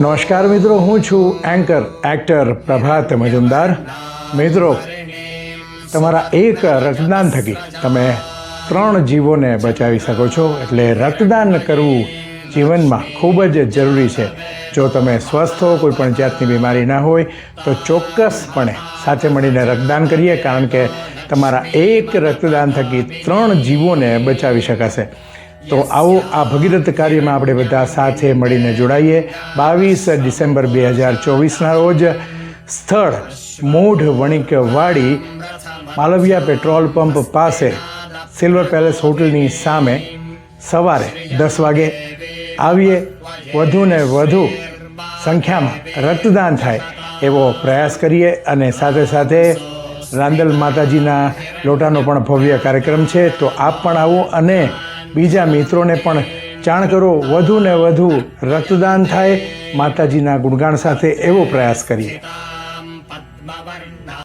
નમસ્કાર મિત્રો, હું છું એન્કર એક્ટર પ્રભાત મજુમદાર. મિત્રો, તમારા એક રક્તદાન થકી તમે ત્રણ જીવોને બચાવી શકો છો. એટલે રક્તદાન કરવું જીવનમાં ખૂબ જ જરૂરી છે. જો તમે સ્વસ્થ હો, કોઈ પણ જાતની બીમારી ના હોય, તો ચોક્કસપણે સાથે મળીને રક્તદાન કરીએ, કારણ કે તમારા એક રક્તદાન થકી ત્રણ જીવોને બચાવી શકાશે. તો આવો આ ભગીરથ કાર્યમાં આપણે બધા સાથે મળીને જોડાઈએ. બાવીસ ડિસેમ્બર બે હજાર ચોવીસના રોજ સ્થળ મૂઢ વણિકવાડી માલવિયા પેટ્રોલ પંપ પાસે સિલ્વર પેલેસ હોટલની સામે સવારે દસ વાગે આવીએ. વધુને વધુ સંખ્યામાં રક્તદાન થાય એવો પ્રયાસ કરીએ અને સાથે સાથે રાંદલ માતાજીના લોટાનો પણ ભવ્ય કાર્યક્રમ છે. તો આપ પણ આવો અને બીજા મિત્રોને પણ જાણ કરો વધુ ને વધુ રક્તદાન થાય. માતાજીના ગુણગાન સાથે એવો પ્રયાસ કરીએ.